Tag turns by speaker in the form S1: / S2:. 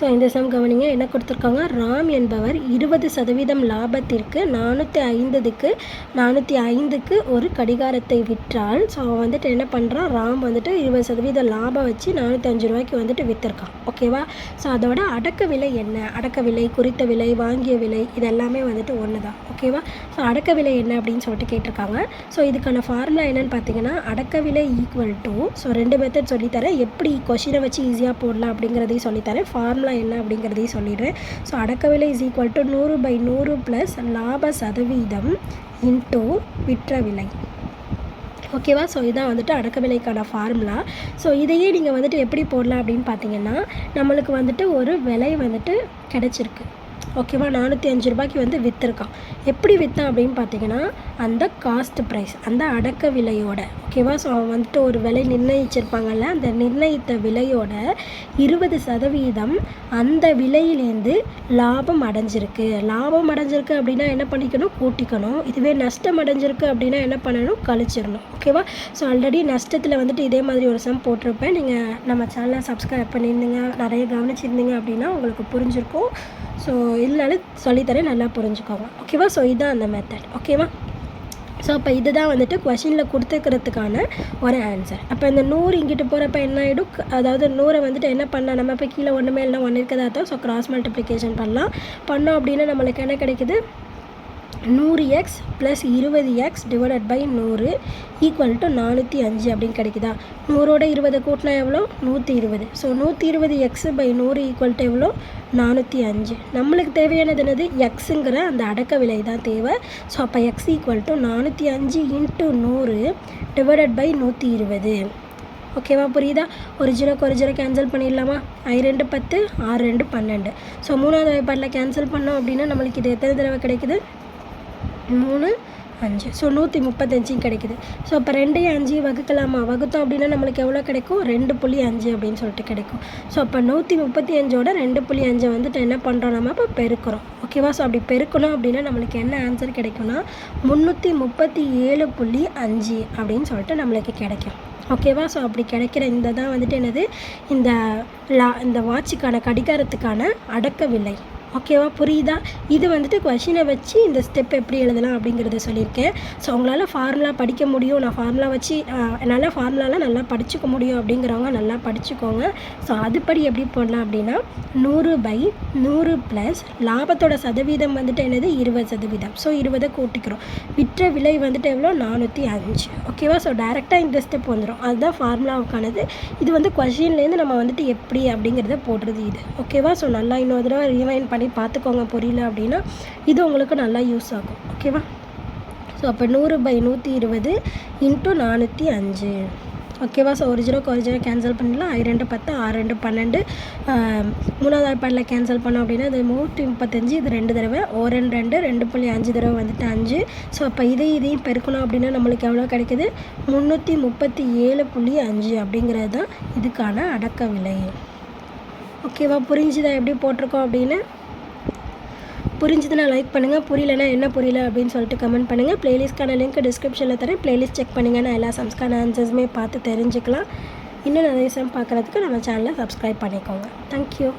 S1: So இந்த some கவனிங்க என்ன கொடுத்துருக்காங்க? ராம் என்பவர் இருபது சதவீதம் லாபத்திற்கு நானூற்றி ஐந்ததுக்கு நானூற்றி ஐந்துக்கு ஒரு கடிகாரத்தை விற்றால் ஸோ அவன் வந்துட்டு என்ன பண்ணுறான் ராம் வந்துட்டு இருபது சதவீதம் லாபம் வச்சு நானூற்றி அஞ்சு ரூபாய்க்கு வந்துட்டு விற்றுருக்கான் ஓகேவா ஸோ அதோட அடக்க விலை என்ன? அடக்க விலை குறித்த விலை வாங்கிய விலை இதெல்லாமே வந்துட்டு ஒன்று தான் ஓகேவா ஸோ அடக்க விலை என்ன அப்படின்னு சொல்லிட்டு கேட்டிருக்காங்க. ஸோ இதுக்கான ஃபார்முலா என்னன்னு பார்த்தீங்கன்னா அடக்க விலை ஈக்குவல் டு ஸோ ரெண்டு மெத்தட் சொல்லித்தரேன். எப்படி கொஷினை வச்சு ஈஸியாக போடலாம் அப்படிங்கிறதையும் சொல்லித்தரேன். ஃபார்முலா என்ன அப்படிங்கிறதையும் சொல்லிடுறேன் ஸோ அடக்க விலை இஸ் ஈக்குவல் டு நூறு பை நூறு ப்ளஸ் லாப சதவீதம் இன்டூ விற்ற விலை. ஓகேவா ஸோ இதான் வந்துட்டு அடக்க விலைக்கான ஃபார்முலா ஸோ இதையே நீங்கள் வந்துட்டு எப்படி போடலாம் அப்படின்னு பார்த்தீங்கன்னா நம்மளுக்கு வந்துட்டு ஒரு விலை வந்துட்டு கிடச்சிருக்கு. ஓகேவா நானூற்றி அஞ்சு ரூபாய்க்கு வந்து விற்றுருக்கான் எப்படி விற்றான் அப்படின்னு பார்த்தீங்கன்னா அந்த காஸ்ட் ப்ரைஸ் அந்த அடக்க விலையோட ஓகேவா? ஸோ அவன் வந்துட்டு ஒரு விலை நிர்ணயிச்சிருப்பாங்கல்ல அந்த நிர்ணயித்த விலையோட இருபது சதவீதம் அந்த விலையிலேருந்து லாபம் அடைஞ்சிருக்கு. லாபம் அடைஞ்சிருக்கு அப்படின்னா என்ன பண்ணிக்கணும்? கூட்டிக்கணும். இதுவே நஷ்டம் அடைஞ்சிருக்கு அப்படின்னா என்ன பண்ணணும்? கழிச்சிடணும். ஓகேவா? ஸோ ஆல்ரெடி நஷ்டத்தில் வந்துட்டு இதே மாதிரி ஒரு சம் போட்டிருப்பேன். நீங்கள் நம்ம சேனலை சப்ஸ்கிரைப் பண்ணியிருந்தீங்க நிறைய கவனிச்சிருந்தீங்க அப்படின்னா உங்களுக்கு புரிஞ்சிருக்கும். ஸோ இல்லைனாலும் சொல்லித்தரேன் நல்லா புரிஞ்சுக்கோங்க. ஓகேவா ஸோ இதுதான் அந்த மெத்தட் ஓகேவா ஸோ அப்போ இதுதான் வந்துட்டு கொஷினில் கொடுத்துக்கிறதுக்கான ஒரு ஆன்சர் அப்போ இந்த நூறு இங்கிட்டு போகிறப்ப என்ன ஆகிடும் அதாவது நூறை வந்துட்டு என்ன பண்ணலாம்? நம்ம இப்போ கீழே ஒன்றுமே இல்லை ஒன்று இருக்கதா தான்? ஸோ க்ராஸ் மல்டிப்ளிகேஷன் பண்ணலாம். பண்ணோம் அப்படின்னா நம்மளுக்கு என்ன கிடைக்குது? நூறு எக்ஸ் ப்ளஸ் இருபது எக்ஸ் டிவைடட் பை நூறு ஈக்குவல் டு நானூற்றி அஞ்சு அப்படின்னு கிடைக்குதா? நூறோட இருபது கூட்டினா எவ்வளோ நூற்றி இருபது. ஸோ நூற்றி இருபது எக்ஸ் பை நூறு ஈக்குவல் டு எவ்வளோ நானூற்றி அஞ்சு. நம்மளுக்கு தேவையானது என்னது? எக்ஸுங்கிற அந்த அடக்க விலை தான் தேவை. ஸோ அப்போ எக்ஸ் ஈக்குவல் டு நானூற்றி அஞ்சு இன்ட்டு நூறு டிவைடட் பை நூற்றி இருபது. ஓகேவா புரியுதா? ஒரு ஜீரோக்கு ஒரு ஜீரோ கேன்சல் பண்ணிடலாமா? ஐ ரெண்டு பத்து ஆறு ரெண்டு பன்னெண்டு. ஸோ மூணாவது வாய்ப்பாட்டில் கேன்சல் பண்ணோம் அப்படின்னா நம்மளுக்கு இது எத்தனை தடவை கிடைக்குது? மூணு அஞ்சு. ஸோ நூற்றி முப்பத்தஞ்சும் கிடைக்குது. ஸோ அப்போ ரெண்டையும் அஞ்சு வகுக்கலாமா? வகுத்தோம் அப்படின்னா நம்மளுக்கு எவ்வளோ கிடைக்கும்? ரெண்டு புள்ளி அஞ்சு அப்படின்னு சொல்லிட்டு கிடைக்கும். ஸோ அப்போ நூற்றி முப்பத்தி அஞ்சோட ரெண்டு புள்ளி அஞ்சை வந்துட்டு என்ன பண்ணுறோம் நம்ம? இப்போ பெருக்கிறோம். ஓகேவா ஸோ அப்படி பெருக்கணும் அப்படின்னா நம்மளுக்கு என்ன ஆன்சர் கிடைக்கும்னா முந்நூற்றி முப்பத்தி ஏழு புள்ளி அஞ்சு அப்படின்னு சொல்லிட்டு நம்மளுக்கு கிடைக்கும். ஓகேவா ஸோ அப்படி கிடைக்கிற இந்த தான் வந்துட்டு என்னது? இந்த லா இந்த வாட்சுக்கான கடிகாரத்துக்கான அடக்க விலை ஓகேவா புரியுதா? இது வந்துட்டு கொஷினை வச்சு இந்த ஸ்டெப் எப்படி எழுதலாம் அப்படிங்கிறத சொல்லியிருக்கேன். ஸோ அவங்களால ஃபார்முலா படிக்க முடியும். நான் ஃபார்முலா வச்சு என்னால் ஃபார்முலாலாம் நல்லா படிச்சுக்க முடியும் அப்படிங்கிறவங்க நல்லா படிச்சுக்கோங்க. ஸோ அதுபடி எப்படி போடலாம் அப்படின்னா நூறு பை நூறு ப்ளஸ் லாபத்தோட சதவீதம் வந்துட்டு என்னது? இருபது சதவீதம். ஸோ இருபதை கூட்டிக்கிறோம். விற்ற விலை வந்துட்டு எவ்வளோ? நானூற்றி அஞ்சு. ஓகேவா ஸோ டேரெக்டாக இந்த ஸ்டெப் வந்துடும் அதுதான் ஃபார்முலாவுக்கானது இது வந்து கொஷின்லேருந்து நம்ம வந்துட்டு எப்படி அப்படிங்கிறத போடுறது இது. ஓகேவா ஸோ நல்லா இன்னொரு தடவை ரிவைன் பண்ணி பார்த்துக்கோங்க புரியல அப்படின்னா இது உங்களுக்கு நல்லா யூஸ் ஆகும். ஓகேவா ஸோ அப்போ நூறு பை நூற்றி இருபது இன்ட்டு நானூற்றி அஞ்சு. ஓகேவா ஸோ ஒரு ஜீரோக்கு ஒரு ஜீரோ கேன்சல் பண்ணிடலாம். ஐ ரெண்டு பத்து ஆறு ரெண்டு பன்னெண்டு. மூணாவது வாய்ப்பாடில் கேன்சல் பண்ணோம் அப்படின்னா இது நூற்றி முப்பத்தஞ்சு இது ரெண்டு தடவை. ஓ ரெண்டு ரெண்டு ரெண்டு புள்ளி அஞ்சு தடவை வந்துட்டு அஞ்சு. ஸோ அப்போ இதை இதையும் பெருக்கணும் அப்படின்னா நம்மளுக்கு எவ்வளோ கிடைக்குது? முந்நூற்றி முப்பத்தி ஏழு புள்ளி அஞ்சு அப்படிங்கிறது தான் இதுக்கான அடக்க விலை. ஓகேவா புரிஞ்சுதா? எப்படி போட்டிருக்கோம் அப்படின்னு? புரிஞ்சுதுன்னா லைக் பண்ணுங்கள் புரியலனா என்ன புரியல அப்படின்னு சொல்லிட்டு கமெண்ட் பண்ணுங்கள் ப்ளேலிஸ்ட்கான லிங்க் டிஸ்கிரிப்ஷனில் தரேன். ப்ளேலிஸ்ட் செக் பண்ணிங்கன்னா எல்லா சம்ஸ்க்கான ஆன்சர்ஸுமே பார்த்து தெரிஞ்சுக்கலாம். இன்னும் நிறைய சம் பார்க்குறதுக்கு நம்ம சேனலை சப்ஸ்கிரைப் பண்ணிக்கோங்க. தேங்க்யூ